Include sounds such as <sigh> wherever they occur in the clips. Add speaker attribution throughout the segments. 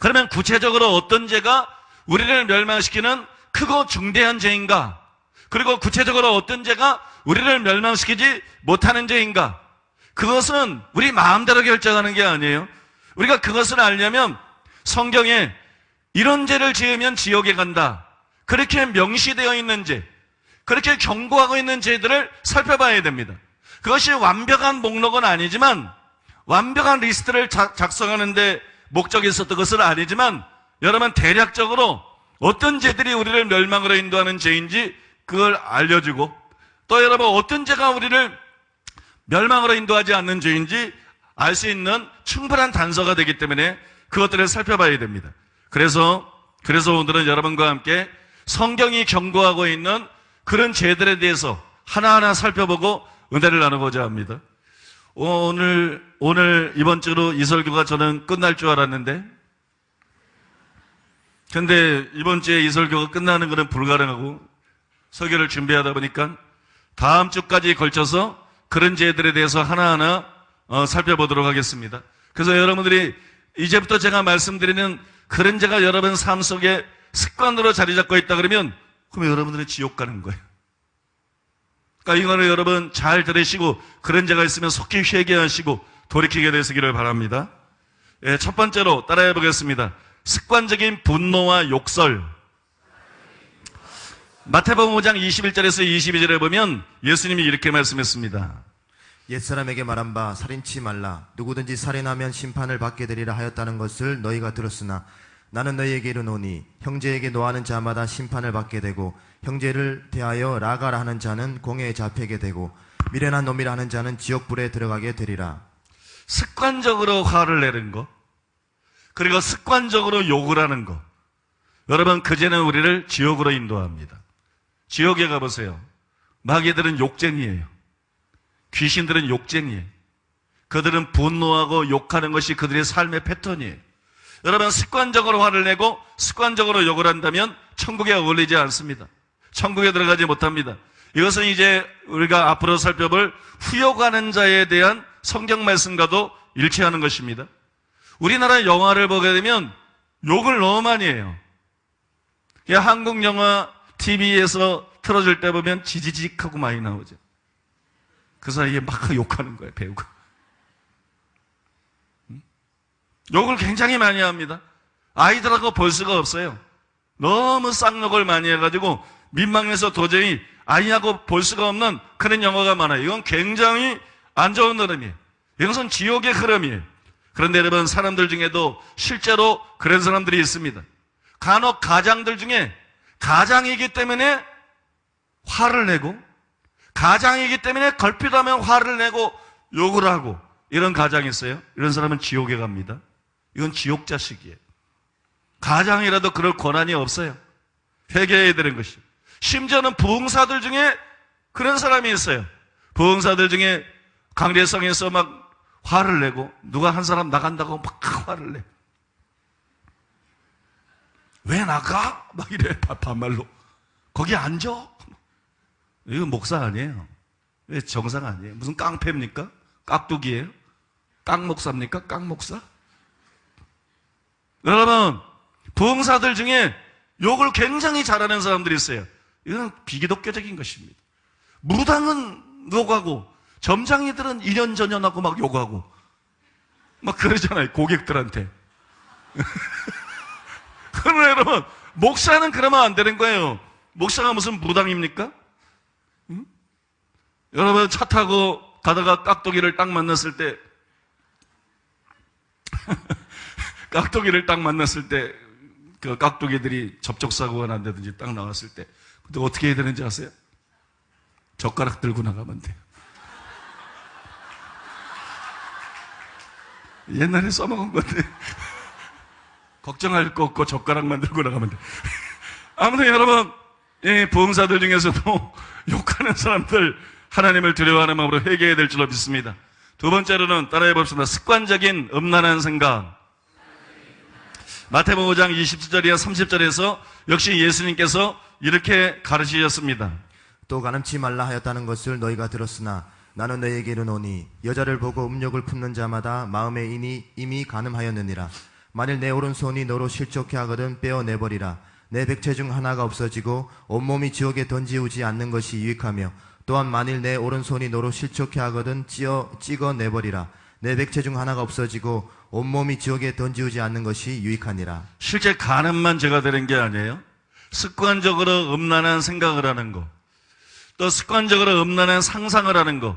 Speaker 1: 그러면 구체적으로 어떤 죄가 우리를 멸망시키는 크고 중대한 죄인가? 그리고 구체적으로 어떤 죄가 우리를 멸망시키지 못하는 죄인가? 그것은 우리 마음대로 결정하는 게 아니에요. 우리가 그것을 알려면 성경에 이런 죄를 지으면 지옥에 간다. 그렇게 명시되어 있는 죄, 그렇게 경고하고 있는 죄들을 살펴봐야 됩니다. 그것이 완벽한 목록은 아니지만 완벽한 리스트를 자- 작성하는데 목적이 있었던 것은 아니지만 여러분 대략적으로 어떤 죄들이 우리를 멸망으로 인도하는 죄인지 그걸 알려주고 또 여러분 어떤 죄가 우리를 멸망으로 인도하지 않는 죄인지 알 수 있는 충분한 단서가 되기 때문에 그것들을 살펴봐야 됩니다. 그래서 그래서 오늘은 여러분과 함께 성경이 경고하고 있는 그런 죄들에 대해서 하나하나 살펴보고 은혜를 나누고자 합니다. 오늘 오늘 이번 주로 이 설교가 저는 끝날 줄 알았는데 근데 이번 주에 이 설교가 끝나는 것은 불가능하고 설교를 준비하다 보니까 다음 주까지 걸쳐서 그런 죄들에 대해서 하나하나 어, 살펴보도록 하겠습니다. 그래서 여러분들이 이제부터 제가 말씀드리는 그런 죄가 여러분 삶 속에 습관으로 자리 잡고 있다 그러면 그러면 여러분들은 지옥 가는 거예요. 그러니까 이거를 여러분 잘 들으시고 그런 죄가 있으면 속히 회개하시고 돌이키게 되시기를 바랍니다. 예, 첫 번째로 따라해 보겠습니다. 습관적인 분노와 욕설. 마태복음 5장 21절에서 22절에 보면 예수님이 이렇게 말씀했습니다.
Speaker 2: 옛사람에게 말한 바 살인치 말라 누구든지 살인하면 심판을 받게 되리라 하였다는 것을 너희가 들었으나 나는 너희에게 이르노니 형제에게 노하는 자마다 심판을 받게 되고 형제를 대하여 라가라 하는 자는 공회에 잡히게 되고 미련한 놈이라 하는 자는 지옥불에 들어가게 되리라
Speaker 1: 습관적으로 화를 내는 거, 그리고 습관적으로 욕을 하는 거. 여러분, 그제는 우리를 지옥으로 인도합니다. 지옥에 가보세요. 마귀들은 욕쟁이에요. 귀신들은 욕쟁이에요. 그들은 분노하고 욕하는 것이 그들의 삶의 패턴이에요. 여러분, 습관적으로 화를 내고 습관적으로 욕을 한다면 천국에 어울리지 않습니다. 천국에 들어가지 못합니다. 이것은 이제 우리가 앞으로 살펴볼 후욕하는 자에 대한 성경 말씀과도 일치하는 것입니다. 우리나라 영화를 보게 되면 욕을 너무 많이 해요. 이 한국 영화 TV에서 틀어줄 때 보면 지지직하고 많이 나오죠. 그 사이에 막 <laughs> 욕하는 거예요, 배우가. 음? 욕을 굉장히 많이 합니다. 아이들하고 볼 수가 없어요. 너무 쌍욕을 많이 해가지고 민망해서 도저히 아이하고 볼 수가 없는 그런 영화가 많아요. 이건 굉장히 안 좋은 흐름이에요. 이것은 지옥의 흐름이에요. 그런데 여러분, 사람들 중에도 실제로 그런 사람들이 있습니다. 간혹 가장들 중에 가장이기 때문에 화를 내고 가장이기 때문에 걸핏하면 화를 내고 욕을 하고 이런 가장이 있어요. 이런 사람은 지옥에 갑니다. 이건 지옥 자식이에요. 가장이라도 그럴 권한이 없어요. 회개해야 되는 것이. 심지어는 부흥사들 중에 그런 사람이 있어요. 부흥사들 중에 강대성에서 막 화를 내고 누가 한 사람 나간다고 막 화를 내. 왜 나가? 막 이래 <laughs> 바- 반말로. 거기 앉아. 이거 목사 아니에요. 왜 정상 아니에요? 무슨 깡패입니까? 깍두기예요? 깡 목사입니까? 깡 목사? 여러분, 부흥사들 중에 욕을 굉장히 잘하는 사람들이 있어요. 이건 비기독교적인 것입니다. 무당은 욕하고 점장이들은 일연전연하고 막 욕하고 막 그러잖아요. 고객들한테. <laughs> 그러면 여러분, 목사는 그러면 안 되는 거예요. 목사가 무슨 무당입니까? 응? 여러분 차 타고 가다가 깍두기를 딱 만났을 때 <laughs> 깍두기를 딱 만났을 때 그 깍두기들이 접촉사고가 난다든지 딱 나왔을 때 근데 어떻게 해야 되는지 아세요? 젓가락 들고 나가면 돼요. 옛날에 써먹은 건데 걱정할 거 없고 젓가락만 들고 나가면 돼. 아무튼 여러분, 예, 부흥사들 중에서도 <laughs> 욕하는 사람들 하나님을 두려워하는 마음으로 회개해야 될 줄로 믿습니다. 두 번째로는 따라해 봅시다. 습관적인 음란한 생각. 마태복음 5장 20절이나 30절에서 역시 예수님께서 이렇게 가르치셨습니다.
Speaker 2: 또 가늠치 말라 하였다는 것을 너희가 들었으나 나는 너희에게 이르노니 여자를 보고 음욕을 품는 자마다 마음에 이니 이미 가늠하였느니라 만일 내 오른손이 너로 실족해 하거든 떼어내버리라. 내 백체 중 하나가 없어지고 온몸이 지옥에 던지우지 않는 것이 유익하며 또한 만일 내 오른손이 너로 실족해 하거든 찌어 찍어내버리라. 내 백체 중 하나가 없어지고 온몸이 지옥에 던지우지 않는 것이 유익하니라.
Speaker 1: 실제 가늠만 죄가 되는 게 아니에요. 습관적으로 음란한 생각을 하는 거, 또 습관적으로 음란한 상상을 하는 거,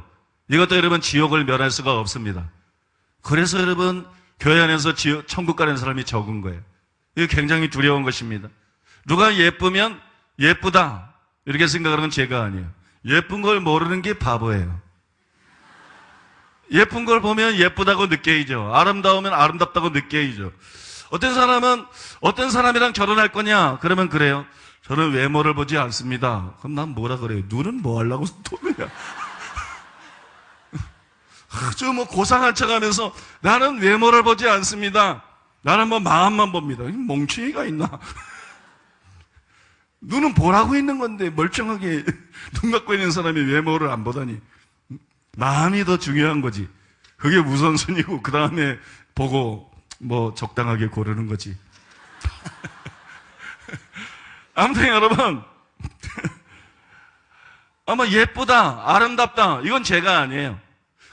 Speaker 1: 이것도 여러분 지옥을 면할 수가 없습니다. 그래서 여러분 교회 안에서 지옥, 천국 가는 사람이 적은 거예요. 이게 굉장히 두려운 것입니다. 누가 예쁘면 예쁘다 이렇게 생각하는 건 죄가 아니에요. 예쁜 걸 모르는 게 바보예요. 예쁜 걸 보면 예쁘다고 느껴야죠. 아름다우면 아름답다고 느껴야죠. 어떤 사람은 어떤 사람이랑 결혼할 거냐? 그러면 그래요. 저는 외모를 보지 않습니다. 그럼 난 뭐라 그래요? 눈은 뭐 하려고 <laughs> 도느냐? 아주 뭐 고상한 척 하면서 나는 외모를 보지 않습니다. 나는 뭐 마음만 봅니다. 이 멍청이가 있나? <laughs> 눈은 보라고 있는 건데 멀쩡하게 <laughs> 눈 갖고 있는 사람이 외모를 안 보다니. 마음이 더 중요한 거지. 그게 우선순위고 그 다음에 보고 뭐 적당하게 고르는 거지. <laughs> 아무튼 여러분 아마 예쁘다, 아름답다 이건 죄가 아니에요.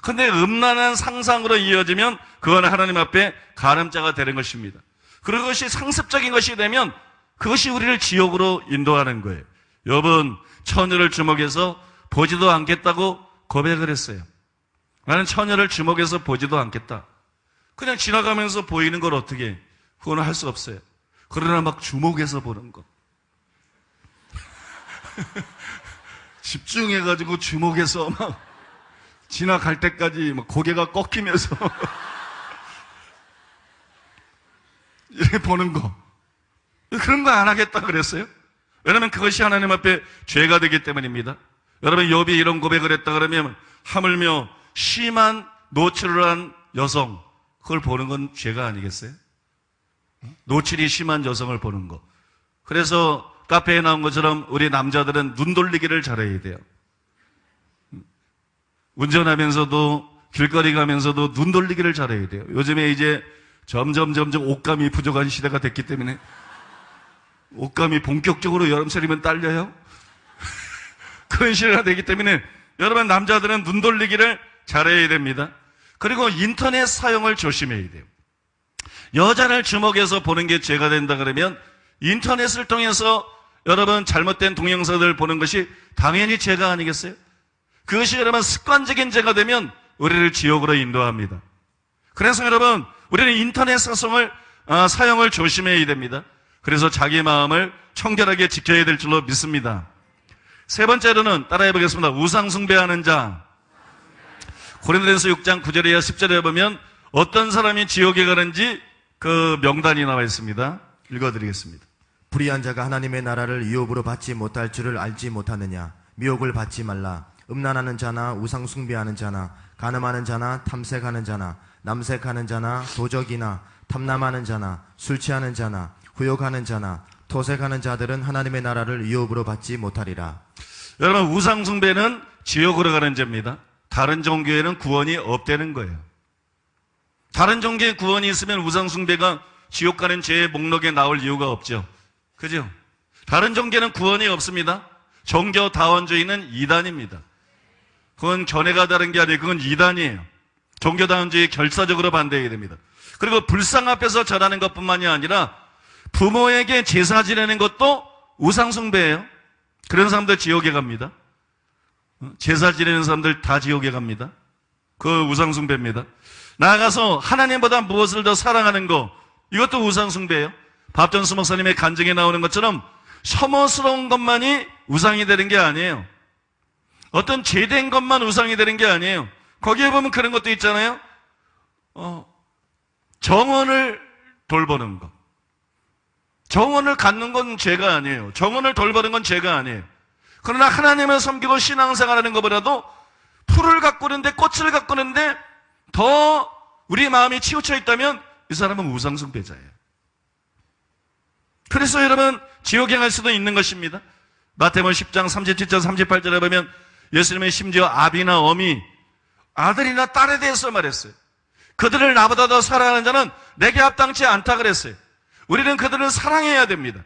Speaker 1: 근데 음란한 상상으로 이어지면 그건 하나님 앞에 가늠자가 되는 것입니다. 그것이 상습적인 것이 되면 그것이 우리를 지옥으로 인도하는 거예요. 여러분 처녀를 주목해서 보지도 않겠다고 고백을 했어요. 나는 처녀를 주목해서 보지도 않겠다. 그냥 지나가면서 보이는 걸 어떻게 해? 그거는 할 수 없어요. 그러나 막 주목해서 보는 거. <laughs> 집중해가지고 주목해서 막 지나갈 때까지 막 고개가 꺾이면서 <laughs> 이렇게 보는 거. 그런 거 안 하겠다 그랬어요? 왜냐면 그것이 하나님 앞에 죄가 되기 때문입니다. 여러분 욥이 이런 고백을 했다 그러면 하물며 심한 노출을 한 여성 그걸 보는 건 죄가 아니겠어요? 노출이 심한 여성을 보는 거. 그래서 카페에 나온 것처럼 우리 남자들은 눈 돌리기를 잘해야 돼요. 운전하면서도 길거리 가면서도 눈 돌리기를 잘해야 돼요. 요즘에 이제 점점 점점 옷감이 부족한 시대가 됐기 때문에 옷감이 본격적으로 여름철이면 딸려요. <laughs> 그런 시대가 되기 때문에 여러분 남자들은 눈 돌리기를 잘해야 됩니다. 그리고 인터넷 사용을 조심해야 돼요. 여자를 주목해서 보는 게 죄가 된다 그러면 인터넷을 통해서 여러분 잘못된 동영상을 보는 것이 당연히 죄가 아니겠어요? 그것이 여러분 습관적인 죄가 되면 우리를 지옥으로 인도합니다. 그래서 여러분 우리는 인터넷 사성을 아, 사용을 조심해야 됩니다. 그래서 자기 마음을 청결하게 지켜야 될 줄로 믿습니다. 세 번째로는 따라해 보겠습니다. 우상 숭배하는 자. 고린도전서 6장 9절에 이하 10절에 보면 어떤 사람이 지옥에 가는지 그 명단이 나와 있습니다. 읽어드리겠습니다.
Speaker 2: 불의한 자가 하나님의 나라를 유업으로 받지 못할 줄을 알지 못하느냐 미혹을 받지 말라 음란하는 자나 우상 숭배하는 자나 간음하는 자나 탐색하는 자나 남색하는 자나 도적이나 탐남하는 자나 술 취하는 자나 후욕하는 자나 토색하는 자들은 하나님의 나라를 유업으로 받지 못하리라
Speaker 1: 여러분 우상 숭배는 지옥으로 가는 죄입니다. 다른 종교에는 구원이 없다는 거예요. 다른 종교에 구원이 있으면 우상 숭배가 지옥 가는 죄의 목록에 나올 이유가 없죠. 그죠? 다른 종교는 구원이 없습니다. 종교 다원주의는 이단입니다. 그건 견해가 다른 게 아니에요. 그건 이단이에요. 종교 다원주의 결사적으로 반대해야 됩니다. 그리고 불상 앞에서 절하는 것뿐만이 아니라 부모에게 제사 지내는 것도 우상 숭배예요. 그런 사람들 지옥에 갑니다. 어? 제사 지내는 사람들 다 지옥에 갑니다. 그 우상숭배입니다. 나아가서 하나님보다 무엇을 더 사랑하는 거 이것도 우상숭배예요. 밥전수 목사님의 간증에 나오는 것처럼 혐오스러운 것만이 우상이 되는 게 아니에요. 어떤 죄된 것만 우상이 되는 게 아니에요. 거기에 보면 그런 것도 있잖아요. 어, 정원을 돌보는 것. 정원을 갖는 건 죄가 아니에요. 정원을 돌보는 건 죄가 아니에요. 그러나 하나님을 섬기고 신앙생활하는 것보다도 풀을 가꾸는데 꽃을 가꾸는데 더 우리 마음이 치우쳐 있다면 이 사람은 우상숭배자예요. 그래서 여러분 지옥에 갈 수도 있는 것입니다. 마태복음 10장 37절 38절에 보면 예수님의 심지어 아비나 어미 아들이나 딸에 대해서 말했어요. 그들을 나보다 더 사랑하는 자는 내게 합당치 않다 그랬어요. 우리는 그들을 사랑해야 됩니다.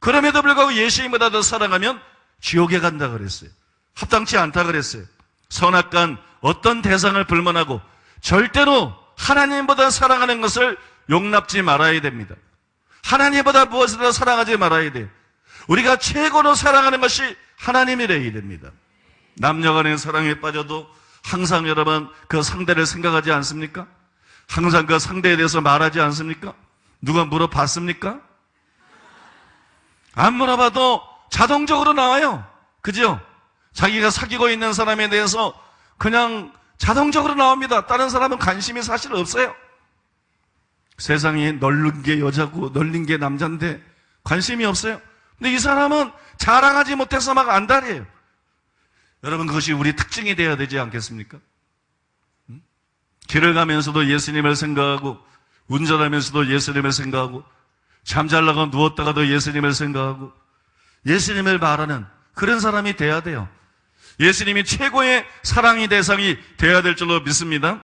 Speaker 1: 그럼에도 불구하고 예수님보다 더 사랑하면 지옥에 간다 그랬어요. 합당치 않다 그랬어요. 선악간 어떤 대상을 불문하고 절대로 하나님보다 사랑하는 것을 용납지 말아야 됩니다. 하나님보다 무엇을 더 사랑하지 말아야 돼요. 우리가 최고로 사랑하는 것이 하나님이래야 됩니다. 남녀 간의 사랑에 빠져도 항상 여러분 그 상대를 생각하지 않습니까? 항상 그 상대에 대해서 말하지 않습니까? 누가 물어봤습니까? 안 물어봐도 자동적으로 나와요. 그죠? 자기가 사귀고 있는 사람에 대해서 그냥 자동적으로 나옵니다. 다른 사람은 관심이 사실 없어요. 세상에 널른 게 여자고 널린 게 남자인데 관심이 없어요. 근데 이 사람은 자랑하지 못해서 막 안달이에요. 여러분 그것이 우리 특징이 되어야 되지 않겠습니까? 음? 길을 가면서도 예수님을 생각하고 운전하면서도 예수님을 생각하고 잠잘라가 누웠다가도 예수님을 생각하고 예수님을 말하는 그런 사람이 돼야 돼요. 예수님이 최고의 사랑의 대상이 돼야 될 줄로 믿습니다.